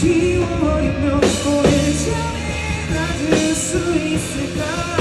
지워버리면 오래 잠이 낮을 수 있을까?